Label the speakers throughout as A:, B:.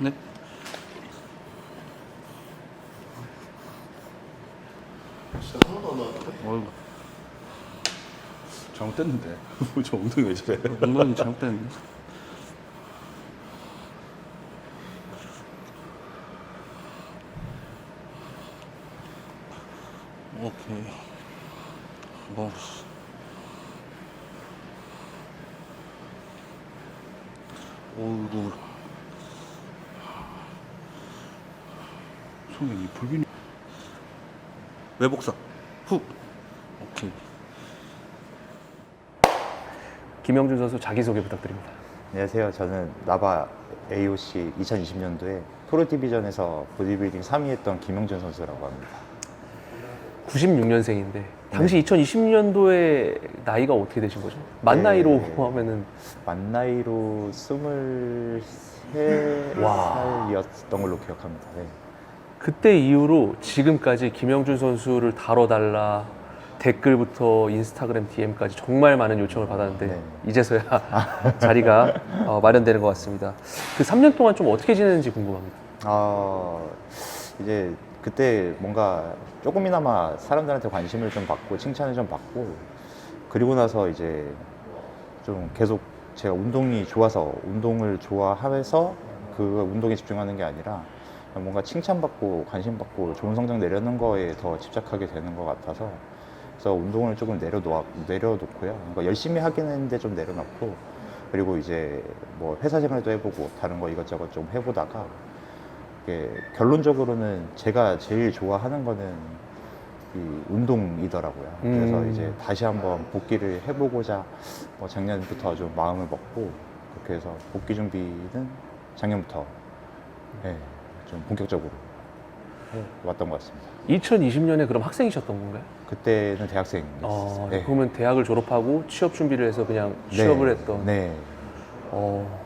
A: 네.
B: 진짜 하나도 안 나왔는데?
A: 어이구,
C: 잘못됐는데. 저 엉덩이 왜 저래?
A: 엉덩이 잘못됐네. 오케이. 뭐. 어이 구.
C: 손에 이 불균.
A: 외복사. 훅. 오케이.
D: 김영준 선수 자기소개 부탁드립니다.
E: 안녕하세요. 저는 나바 AOC 2020년도에 프로 디비전에서 보디빌딩 3위 했던 김영준 선수라고 합니다.
D: 96년생인데 당시 2020년도에 나이가 어떻게 되신 거죠? 만
E: 네.
D: 나이로 하면은
E: 만 나이로 23살이었던 걸로 기억합니다. 네.
D: 그때 이후로 지금까지 김영준 선수를 다뤄달라 댓글부터 인스타그램 DM까지 정말 많은 요청을 받았는데
E: 네.
D: 이제서야 자리가 어, 마련되는 것 같습니다. 그 3년 동안 좀 어떻게 지냈는지 궁금합니다.
E: 아, 이제 그때 뭔가 조금이나마 사람들한테 관심을 좀 받고 칭찬을 좀 받고 그리고 나서 이제 좀 계속 제가 운동이 좋아서 운동을 좋아하면서 그 운동에 집중하는 게 아니라 뭔가 칭찬받고 관심받고 좋은 성적 내려는 거에 더 집착하게 되는 것 같아서 그래서 운동을 조금 내려놓, 내려놓고요. 그러니까 열심히 하긴 했는데 좀 내려놓고 그리고 이제 뭐 회사 생활도 해보고 다른 거 이것저것 좀 해보다가 결론적으로는 제가 제일 좋아하는 거는 이 운동이더라고요. 그래서
D: 음.
E: 이제 다시 한번 복귀를 해보고자 뭐 작년부터 좀 마음을 먹고 그렇게 해서 복귀 준비는 작년부터 네, 좀 본격적으로 해 왔던 것 같습니다.
D: 2020년에 그럼 학생이셨던 건가요?
E: 그때는 대학생이었어요.
D: 어,
E: 네.
D: 그러면 대학을 졸업하고 취업 준비를 해서 그냥
E: 네.
D: 취업을 했던
E: 네.
D: 어,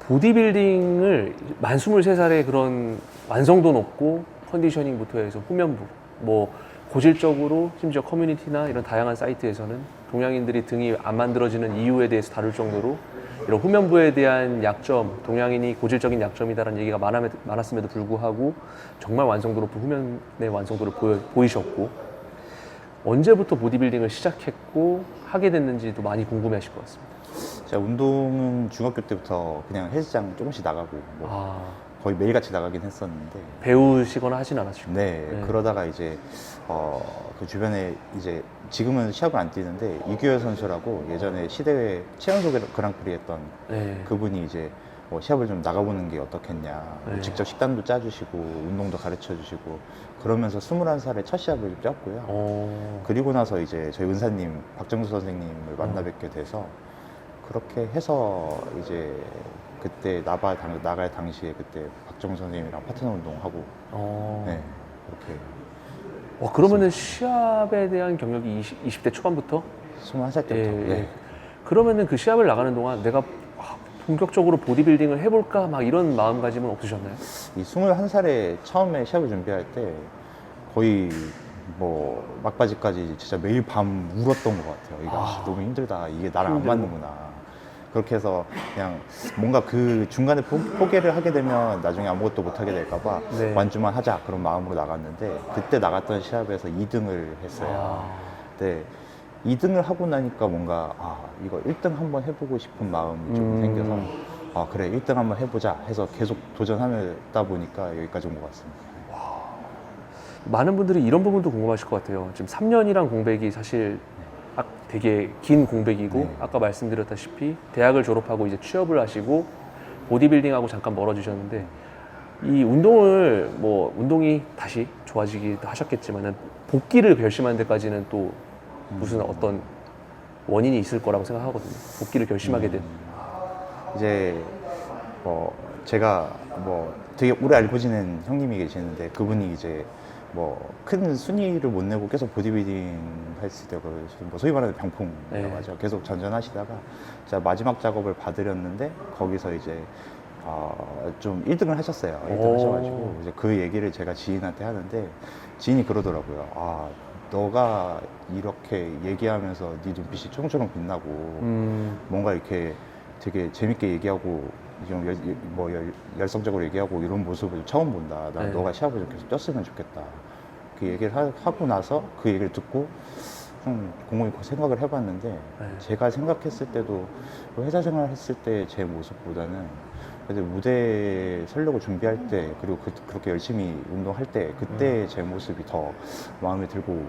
D: 보디빌딩을 만 23살에 그런 완성도 높고 컨디셔닝부터 해서 후면부 뭐 고질적으로 심지어 커뮤니티나 이런 다양한 사이트에서는 동양인들이 등이 안 만들어지는 이유에 대해서 다룰 정도로 이런 후면부에 대한 약점, 동양인이 고질적인 약점이다라는 얘기가 많았, 많았음에도 불구하고 정말 완성도 높은 후면의 완성도를 보여, 보이셨고 언제부터 보디빌딩을 시작했고 하게 됐는지도 많이 궁금해하실 것 같습니다.
E: 제가 운동은 중학교 때부터 그냥 헬스장 조금씩 나가고 뭐
D: 아,
E: 거의 매일같이 나가긴 했었는데
D: 배우시거나 하진 않았죠.
E: 네,
D: 네.
E: 그러다가 이제 어, 그 주변에 이제 지금은 시합을 안 뛰는데 이규열 선수라고 예전에 시대회 최연소 그랑프리 했던
D: 네.
E: 그분이 이제 뭐 시합을 좀 나가보는 게 어떻겠냐 뭐
D: 네.
E: 직접 식단도 짜주시고 운동도 가르쳐 주시고 그러면서 21살에 첫 시합을 뛰었고요
D: 어,
E: 그리고 나서 이제 저희 은사님 박정수 선생님을 만나 뵙게 돼서 그렇게 해서 이제 그때 나발 당, 나갈 당시에 그때 박정수 선생님이랑 파트너 운동하고
D: 어.
E: 네 그렇게
D: 와, 그러면은 시합에 대한 경력이 20, 대 초반부터?
E: 21살 때부터
D: 예,
E: 예.
D: 예. 그러면은 그 시합을 나가는 동안 내가 아, 본격적으로 보디빌딩을 해볼까 막 이런 마음가짐은 없으셨나요?
E: 이 21살에 처음에 시합을 준비할 때 거의 뭐 막바지까지 진짜 매일 밤 울었던 것 같아요. 이거 아, 너무 힘들다. 이게 나랑 안
D: 힘들고.
E: 맞는구나. 그렇게 해서 그냥 뭔가 그 중간에 포, 포기를 하게 되면 나중에 아무것도 못 하게 될까봐
D: 네.
E: 완주만 하자 그런 마음으로 나갔는데 그때 나갔던 시합에서 2등을 했어요.
D: 아,
E: 네. 2등을 하고 나니까 뭔가 아 이거 1등 한번 해보고 싶은 마음이 좀
D: 음.
E: 생겨서 아 그래 1등 한번 해보자 해서 계속 도전하다 보니까 여기까지 온 것 같습니다.
D: 많은 분들이 이런 부분도 궁금하실 것 같아요. 지금 3년이란 공백이 사실 아- 되게 긴 공백이고
E: 네.
D: 아까 말씀드렸다시피 대학을 졸업하고 이제 취업을 하시고 보디빌딩하고 잠깐 멀어지셨는데 이 운동을 뭐 운동이 다시 좋아지기도 하셨겠지만은 복귀를 결심하는 데까지는 또 무슨 어떤 원인이 있을 거라고 생각하거든요. 복귀를 결심하게 된.
E: 이제 뭐 제가 뭐 되게 오래 알고 지낸 형님이 계시는데 그분이 이제 뭐 큰 순위를 못 내고 계속 보디빌딩 했을 때, 그뭐 소위 말하는 병풍이라고
D: 네.
E: 하죠. 계속 전전하시다가 제가 마지막 작업을 받으렸는데 거기서 이제 어, 좀 1등을 하셨어요. 1등
D: 오.
E: 하셔가지고 이제 그 얘기를 제가 지인한테 하는데 지인이 그러더라고요. 아 너가 이렇게 얘기하면서 네 눈빛이 초롱초롱 빛나고
D: 음,
E: 뭔가 이렇게 되게 재밌게 얘기하고 좀 열, 뭐 열, 열성적으로 얘기하고 이런 모습을 처음 본다. 나
D: 네.
E: 너가 시합을 좀 계속 뛰었으면 좋겠다. 그 얘기를 하, 하고 나서 그 얘기를 듣고 좀 곰곰이 생각을 해봤는데
D: 네.
E: 제가 생각했을 때도 그 회사 생활 했을 때 제 모습보다는 그래도 무대에 서려고 준비할 때 그리고 그, 그렇게 열심히 운동할 때 그때 제 모습이 더 마음에 들고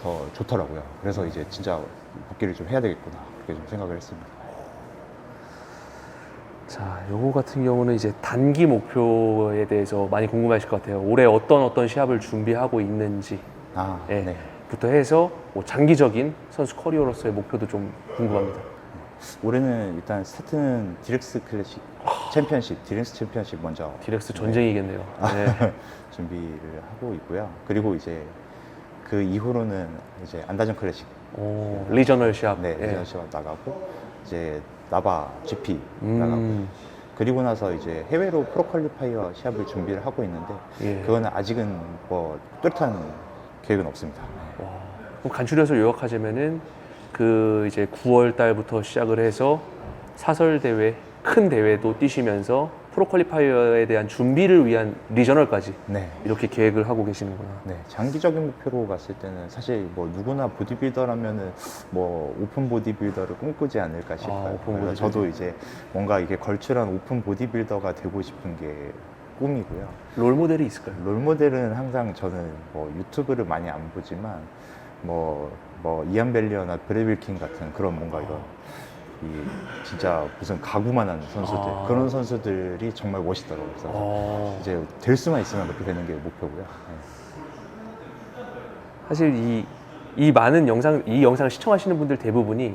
E: 더 좋더라고요. 그래서 이제 진짜 복귀를 좀 해야 되겠구나 그렇게 좀 생각을 했습니다.
D: 자, 요거 같은 경우는 이제 단기 목표에 대해서 많이 궁금하실 것 같아요. 올해 어떤 어떤 시합을 준비하고 있는지
E: 아,
D: 예.
E: 네.
D: 부터 해서 뭐 장기적인 선수 커리어로서의 목표도 좀 궁금합니다.
E: 올해는 일단 스타트는 디렉스 클래식 챔피언십, 디렉스 챔피언십 먼저
D: 디렉스 전쟁이겠네요. 네.
E: 준비를 하고 있고요. 그리고 이제 그 이후로는 이제 안다전 클래식
D: 오, 리저널 시합.
E: 네,
D: 예.
E: 리전 시합 나가고 이제 나바 GP
D: 음.
E: 나가고 그리고 나서 이제 해외로 프로퀄리파이어 시합을 준비를 하고 있는데
D: 예.
E: 그거는 아직은 뭐 뚜렷한 계획은 없습니다.
D: 와, 그럼 간추려서 요약하자면은 그 이제 9월 달부터 시작을 해서 사설 대회, 큰 대회도 뛰시면서 프로 퀄리파이어에 대한 준비를 위한 리저널까지
E: 네.
D: 이렇게 계획을 하고 계시는구나.
E: 네, 장기적인 목표로 봤을 때는 사실 뭐 누구나 보디빌더라면은 뭐 오픈 보디빌더를 꿈꾸지 않을까 싶어요.
D: 아, 오픈
E: 그래서
D: 보디빌더.
E: 저도 이제 뭔가 이게 걸출한 오픈 보디빌더가 되고 싶은 게 꿈이고요.
D: 롤 모델이 있을까요?
E: 롤 모델은 항상 저는 뭐 유튜브를 많이 안 보지만 뭐, 뭐 이안 벨리어나 브레빌 킹 같은 그런 뭔가 이런 이 진짜 무슨 가구만 한 선수들
D: 아.
E: 그런 선수들이 정말 멋있더라고요. 그래서
D: 어,
E: 이제 될 수만 있으면 그렇게 되는 게 목표고요. 네.
D: 사실 이, 이 많은 영상, 이 영상을 시청하시는 분들 대부분이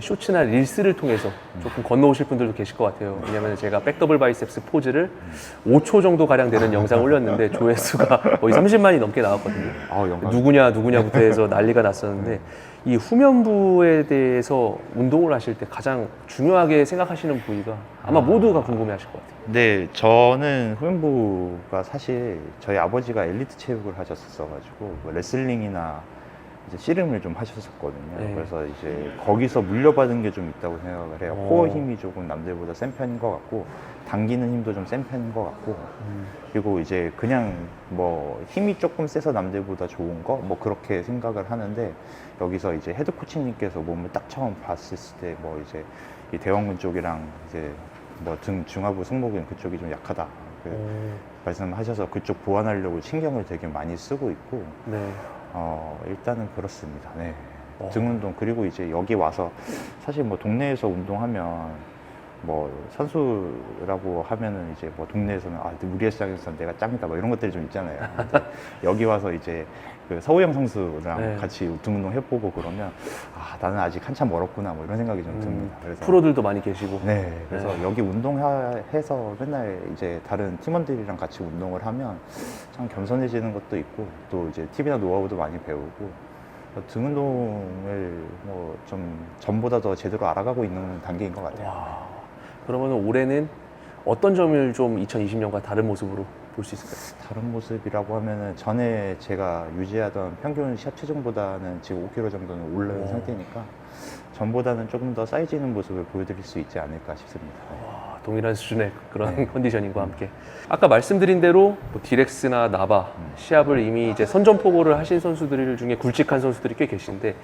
D: 쇼츠나 릴스를 통해서 조금 건너오실 분들도 계실 것 같아요. 왜냐면 제가 백더블 바이셉스 포즈를 5초 정도 가량 되는 영상을 올렸는데 조회수가 거의 30만이 넘게 나왔거든요.
E: 아, 영광.
D: 누구냐 누구냐부터 해서 난리가 났었는데 이 후면부에 대해서 운동을 하실 때 가장 중요하게 생각하시는 부위가 아마 모두가 궁금해하실 것 같아요.
E: 네, 저는 후면부가 사실 저희 아버지가 엘리트 체육을 하셨었어가지고 뭐 레슬링이나 이제 씨름을 좀 하셨었거든요.
D: 네.
E: 그래서 이제 거기서 물려받은 게 좀 있다고 생각을 해요.
D: 오.
E: 코어 힘이 조금 남들보다 센 편인 것 같고 당기는 힘도 좀 센 편인 것 같고 그리고 이제 그냥 뭐 힘이 조금 세서 남들보다 좋은 거 뭐 그렇게 생각을 하는데 여기서 이제 헤드 코치님께서 몸을 딱 처음 봤을 때 뭐 이제 이 대왕근 쪽이랑 이제 뭐 등 중하부 승모근 그쪽이 좀 약하다 그 말씀하셔서 그쪽 보완하려고 신경을 되게 많이 쓰고 있고
D: 네.
E: 어 일단은 그렇습니다. 네.
D: 어.
E: 등 운동 그리고 이제 여기 와서 사실 뭐 동네에서 운동하면 뭐 선수라고 하면은 이제 뭐 동네에서는 아 우리 헬스장에서 내가 짱이다 뭐 이런 것들이 좀 있잖아요. 여기 와서 이제 그 서우영 선수랑
D: 네.
E: 같이 등 운동 해보고 그러면 아 나는 아직 한참 멀었구나 뭐 이런 생각이 좀 듭니다. 그래서
D: 음, 프로들도 많이 계시고.
E: 네, 그래서
D: 네.
E: 여기 운동해서 맨날 이제 다른 팀원들이랑 같이 운동을 하면 참 겸손해지는 것도 있고 또 이제 팁이나 노하우도 많이 배우고 등 운동을 뭐 좀 전보다 더 제대로 알아가고 있는 단계인 것 같아요.
D: 와. 그러면 올해는 어떤 점을 좀 2020년과 다른 모습으로 볼 수 있을까요?
E: 다른 모습이라고 하면은 전에 제가 유지하던 평균 시합 체중보다는 지금 5kg 정도는 올라온
D: 오.
E: 상태니까 전보다는 조금 더 사이즈 있는 모습을 보여드릴 수 있지 않을까 싶습니다.
D: 와, 동일한 수준의 그런
E: 네.
D: 컨디셔닝과 함께 아까 말씀드린 대로 뭐 디렉스나 나바 시합을 이미 이제 선전포고를 하신 선수들 중에 굵직한 선수들이 꽤 계신데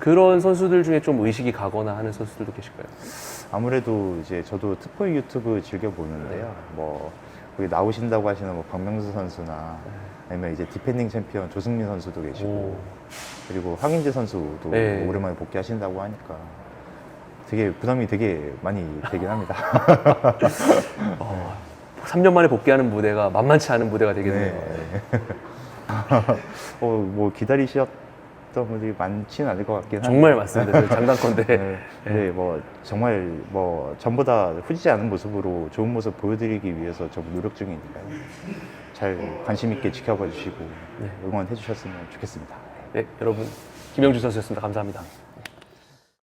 D: 그런 선수들 중에 좀 의식이 가거나 하는 선수들도 계실까요?
E: 아무래도 이제 저도 특보이 유튜브 즐겨 보는데요. 뭐 거기 나오신다고 하시는 뭐 박명수 선수나 아니면 이제 디펜딩 챔피언 조승민 선수도 계시고
D: 오.
E: 그리고 황인재 선수도
D: 네.
E: 오랜만에 복귀하신다고 하니까 되게 부담이 되게 많이 되긴 합니다.
D: 3년 만에 복귀하는 무대가 만만치 않은 무대가 되겠네요.
E: 네. 어, 뭐 기다리셨 던 분들이 많지는 않을 것 같긴 한데
D: 정말 맞습니다. 저 장단건데
E: 네. 네, 뭐 정말 뭐 전보다 후지지 않은 모습으로 좋은 모습 보여드리기 위해서 저 노력 중이니까요. 잘 관심 있게 지켜봐 주시고
D: 네.
E: 응원해 주셨으면 좋겠습니다.
D: 네, 여러분 김영주 선수였습니다. 감사합니다.